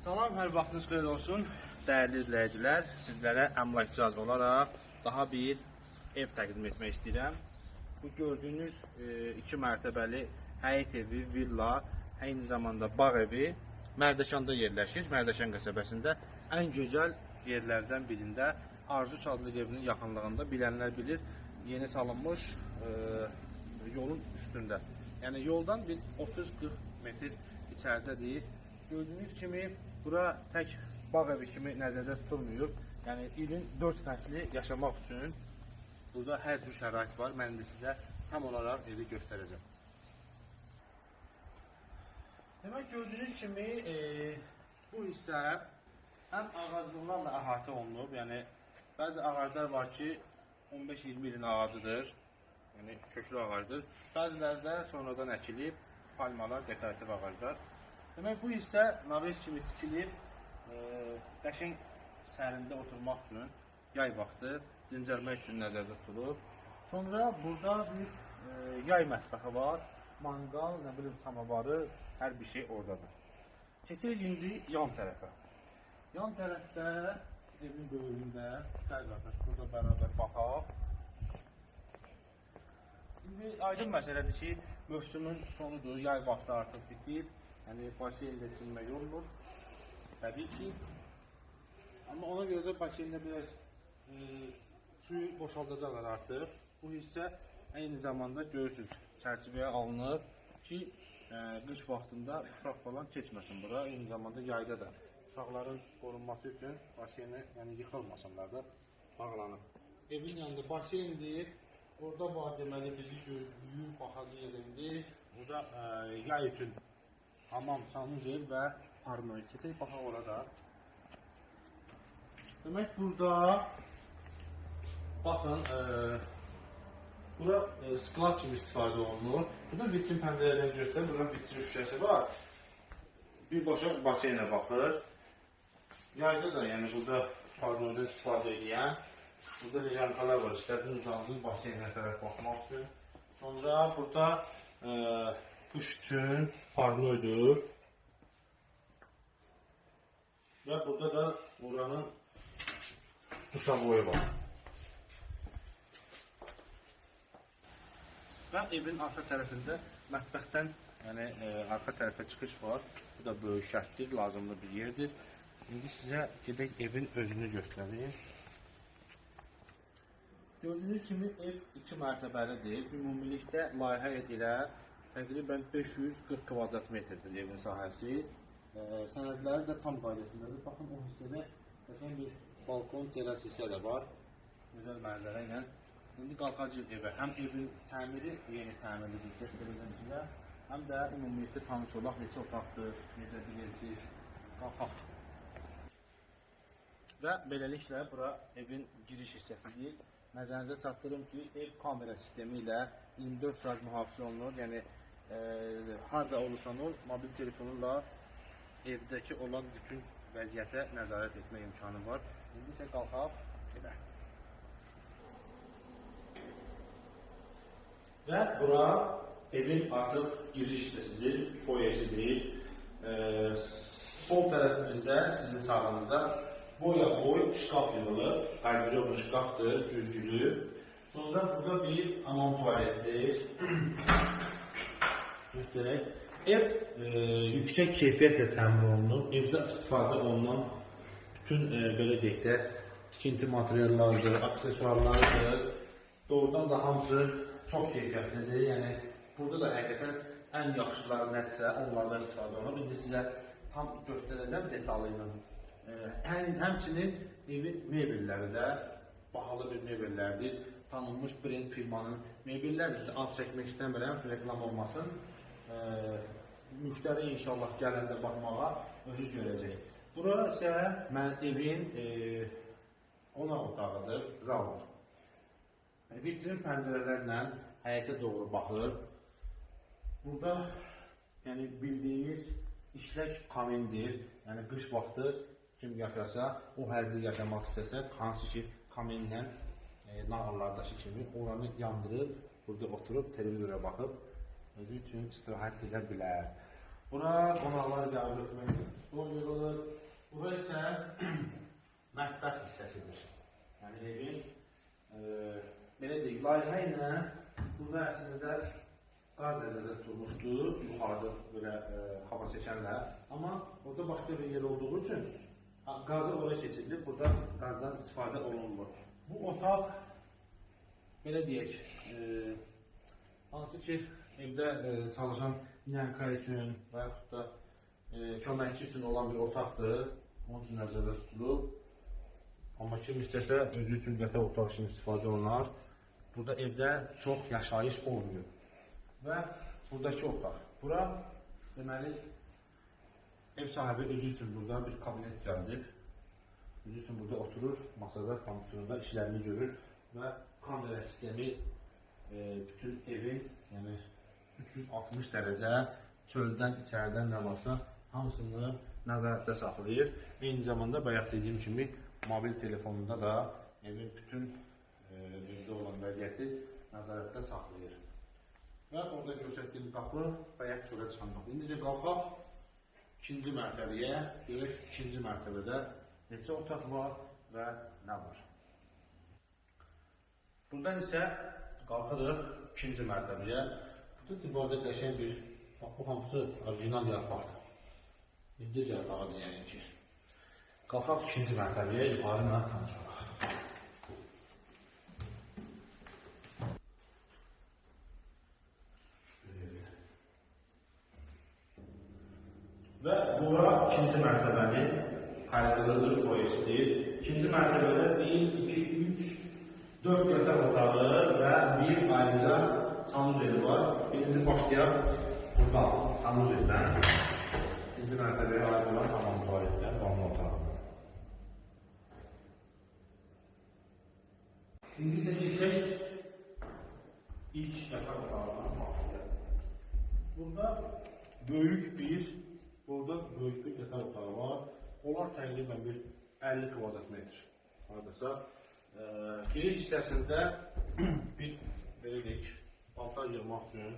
Salam, hər vaxtınız xeyir olsun. Dəyərli izləyicilər, sizlərə əmlakçaz olaraq daha bir ev təqdim etmək istəyirəm. Bu gördüyünüz 2 mərtəbəli həyət evi, villa, eyni zamanda bağ evi Mərdəkanda yerləşir. Mərdəkan qəsəbəsində ən gözəl yerlərdən birində Arzu Çadlıq evinin yaxınlığında bilənlər bilir, yeni salınmış e, yolun üstündə. Yəni yoldan bir 30-40 metr içəridədir. Gördüyünüz kimi bura tək bağ evi kimi nəzərdə tutulmuyor. Yəni ilin 4 fəsli yaşamaq üçün burada hər cür şərait var. Mən də sizə tam olaraq evi göstərəcəm. Demək gördüyünüz kimi e, bu hissə həm ağaclıqlarla əhatə olunub. Yəni bəzi ağaclar var ki 15-20 ilin ağacıdır. Yəni köklü ağacdır. Bəziləri də sonradan əkilib palmalar, dekorativ ağaclar. Demək bu hissə naves kimi tikilib, e, qəşəng sərində oturmaq üçün yay vaxtı dincəlmək üçün nəzərdə tutulub. Sonra burada bir e, yay mətbəxi var. Manqal, nə bilim samavarı, hər bir şey oradadır. Keçirik indi yan tərəfə. Yan tərəfdə evin böyründə, gəl qardaş, burada bərabər baxaq. İndi aydın məsələdir ki, mövsümün sonudur, yay vaxtı artıq bitib. Yəni baseynlə çimmək olmur. Təbii ki. Amma ona görə də baseynlə biraz e, suyu boşaldacaqlar artıq. Bu hissə eyni zamanda görürsüz, çərçivəyə alınıb ki, e, qış vaxtında uşaq falan keçməsin bura. Eyni zamanda yayda da uşaqların qorunması üçün baseyni yəni yıxılmasınlar da bağlanıb. Evin yanında baseyndir. Orada var deməli bizi gözləyir, baxacaq yerindir. Burada e, yay üçün hamam, sanuzel və parnoy. Keçək baxaq orada. Demək burada baxın e, bura e, sklad kimi istifadə olunur. Burada vitrin pəncərədən göstərir. Burada vitrin şüşəsi var. Birbaşa baseynə baxır. Yayda da yəni burada parnoydan istifadə edən Burada lejankalar var. İstədin uzandın baseynə tərəf baxmaq üçün. Sonra burada e, qış üçün parnoydur. Və burada da oranın duşavoyu var. Və evin arxa tərəfində mətbəxdən, yəni e, arxa tərəfə çıxış var. Bu da böyük şərtdir, lazımlı bir yerdir. İndi sizə gedək evin özünü göstəreyim. Gördüyünüz kimi ev 2 mərtəbəlidir. Ümumilikdə layihə edilə təqribən 540 kvadrat metrdir evin sahəsi. E, sənədləri də tam qaydasındadır. Baxın o hissədə qəşəng bir balkon, teras hissə də var. Gözəl mənzərə ilə. İndi qalxacağıq evə. Həm evin təmiri yeni təmirlidir, göstərəcəm sizə. Həm də ümumilikdə tanış olaq neçə otaqdır, necə bir yerdir. Qalxaq. Və beləliklə bura evin giriş hissəsidir. Nəzərinizə çatdırım ki, ev kamera sistemi ilə 24 saat mühafizə olunur. Yəni harda olursan ol, mobil telefonunla evdəki olan bütün vəziyyətə nəzarət etmə imkanı var. İndi isə qalxaq evə. Və bura evin artıq giriş hissəsidir, foyesidir. E, sol tərəfimizdə, sizin sağınızda boya boy şkaf yığılır. Qardirob şkafdır, güzgülü. Sonra burada bir aman tuvaletdir. Göstərək. Ev e, yüksək keyfiyyətlə təmin olunub. Evdə istifadə olunan bütün e, belə deyək də tikinti materiallarıdır, aksesuarlarıdır. Doğrudan da hamısı çox keyfiyyətlidir. Yəni burada da həqiqətən ən yaxşıları nədirsə onlardan istifadə olunub. İndi sizə tam göstərəcəm detallı ilə. E, həm, həmçinin evin mebelləri də bahalı bir mebellərdir. Tanınmış brend firmanın mebelləridir. Ad çəkmək istəmirəm, reklam olmasın. Müştəri inşallah gələndə baxmağa özü görəcək. Bura isə mən evin e, qonaq otağıdır, zaldır. E, Vitrin pəncərələrlə həyətə doğru baxır. Burada yəni bildiyiniz işlək kamindir. Yəni qış vaxtı kim yaşasa, o həzzi yaşamaq istəsə, hansı ki kamenlə e, nağıllardakı kimi oranı yandırıb, burada oturub televizora baxıb özü üçün istirahət edə bilər. Bura qonaqlar qəbul etmək üçün stol yığılır. Bura isə mətbəx hissəsidir. Yəni evin e, belə deyək, layihə ilə burada əslində qaz nəzərdə tutulmuşdu, yuxarıda belə e, hava çəkənlə. Amma orada başqa bir yer olduğu üçün qazı oraya keçirilib, burada qazdan istifadə olunmur. Bu otaq belə deyək, e, hansı ki evdə e, çalışan nənka üçün və yaxud da e, köməkçi üçün olan bir otaqdır. Onun üçün nəzərdə tutulub. Amma kim istəsə özü üçün qətə otaq kimi istifadə olunar. Burada evdə çox yaşayış olmuyor. Və buradakı otaq. Bura deməli ev sahibi özü üçün burada bir kabinet düzəldib. Özü üçün burada oturur, masada, kompüterində işlərini görür və kamera sistemi e, bütün evin, yəni 360 dərəcə çöldən, içəridən nə varsa hamısını nəzarətdə saxlayır. Eyni zamanda bayaq dediyim kimi mobil telefonunda da evin bütün evdə olan vəziyyəti nəzarətdə saxlayır. Və orada göstərdiyim qapı bayaq çölə çıxan qapı. İndi isə qalxaq ikinci mərtəbəyə, görək ikinci mərtəbədə neçə otaq var və nə var. Buradan isə qalxırıq ikinci mərtəbəyə. Burada divarda qəşəng bir, bax bu hamısı orijinal yarpaqdır. İnci yarpağıdır yəni ki. Qalxaq ikinci mərtəbəyə yuxarı ilə tanışalım. Və bura ikinci mərtəbənin koridorıdır, foyesidir. İkinci mərtəbədə 1, 2, 3, 4 yataq otağı və bir ayrıca sanuzeli var. Birinci başlayaq buradan, sanuzeldən. İkinci mərtəbəyə aid olan hamam tualetdən, vanna otağı. İndi isə keçək ilk yataq otağına baxacağıq. Burada böyük bir, burada böyük bir yataq otağı var. Onlar təqribən bir 50 kvadrat metr. Haradasa e, giriş hissəsində bir paltar yığmaq üçün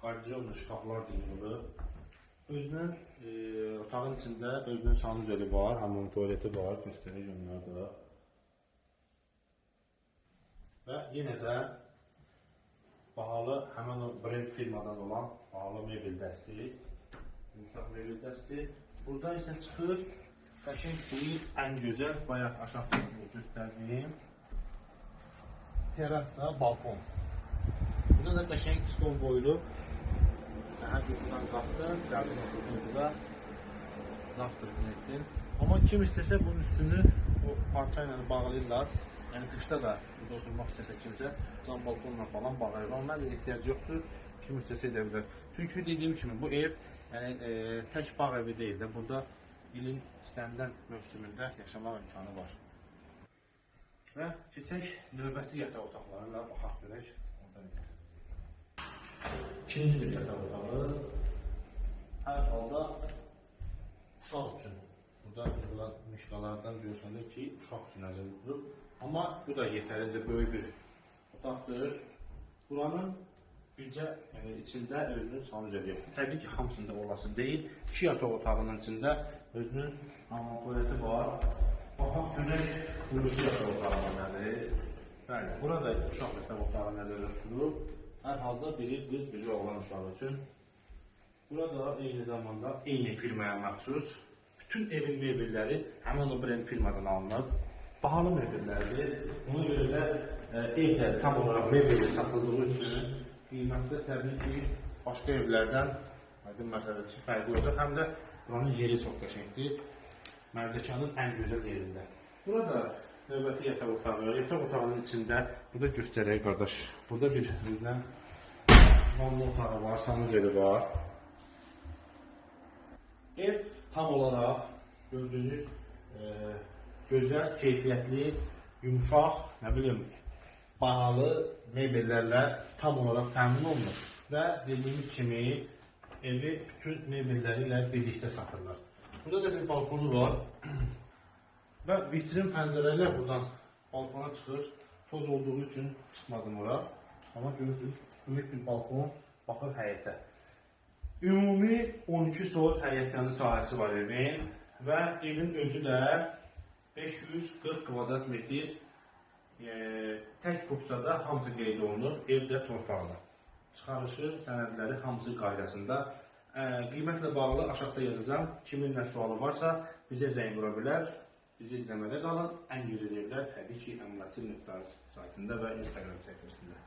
qardiyon şkaflar deyilmir. Özünün e, otağın içində özünün sanuzeli var, hamam tualeti var, göstərəcəm onları da. Və yenə də bahalı həmin o brend firmadan olan bahalı mebel dəsti, yumşaq mebel dəsti. Burada isə çıxır qəşəng bir ən gözəl bayaq aşağıda göstərdiyim terasa balkon. Burada da qəşəng stol qoyulub. Səhər yuxudan qalxdın, gəldin oturdun burada. Zavtrak etdin. Amma kim istəsə bunun üstünü o parça ilə bağlayırlar. Yəni qışda da burada oturmaq istəsə kimsə cam balkonla falan bağlayır. Amma məncə ehtiyac yoxdur. Kim istəsə edə bilər. Çünki dediyim kimi bu ev yəni e, tək bağ evi deyil də. Burada ilin istənilən mövsümündə yaşamaq imkanı var. Və keçək növbəti yataq otaqlarına baxaq görək. Orada nə? İkinci bir yataq otağı. Hər halda uşaq üçün. Burada yığılan mişqalardan görürsənlər ki, uşaq üçün nəzərdə tutulub. Amma bu da yetərincə böyük bir otaqdır. Buranın bircə yəni içində özünün sanuzeli yoxdur. Təbii ki, hamısında olası deyil. İki yataq otağının içində özünün tualeti var. Baxaq görək xüsusi yataq otağı nədir? Bəli, burada uşaq yataq otağı nəzərdə tutulub. Hər halda biri qız, biri oğlan uşağı üçün. Burada eyni zamanda eyni firmaya məxsus bütün evin mebelləri həmin o brend firmadan alınıb. Bahalı mebellərdir. Ona görə də e, evdə tam olaraq mebelli satıldığı üçün qiymətdə təbii ki başqa evlərdən aydın ki, fərqli olacaq. Həm də buranın yeri çox qəşəngdir. Mərdəkanın ən gözəl yerində. Burada növbəti yataq otağı, yataq otağının içində burada göstərək qardaş. Burada bir özünə vanna otağı var, sanuzeli var. Ev tam olaraq gördüyünüz e, gözəl, keyfiyyətli, yumşaq, nə bilim, bahalı mebellərlə tam olaraq təmin olunur və dediyimiz kimi evi bütün mebelləri ilə birlikdə satırlar. Burada da bir balkonu var və vitrin pəncərələr buradan balkona çıxır. Toz olduğu üçün çıxmadım ora. Amma görürsünüz, böyük bir balkon baxır həyətə. Ümumi 12 sot həyətyanı sahəsi var evin və evin özü də 540 kvadrat metr e, tək kupçada hamısı qeyd olunur, evdə torpaqda. Çıxarışı, sənədləri hamısı qaydasında. E, qiymətlə bağlı aşağıda yazacağam. Kimin nə sualı varsa bizə zəng vura bilər. Bizi izləmədə qalın. Ən gözəl evlər təbii ki, əmlakçı.az saytında və Instagram səhifəsində.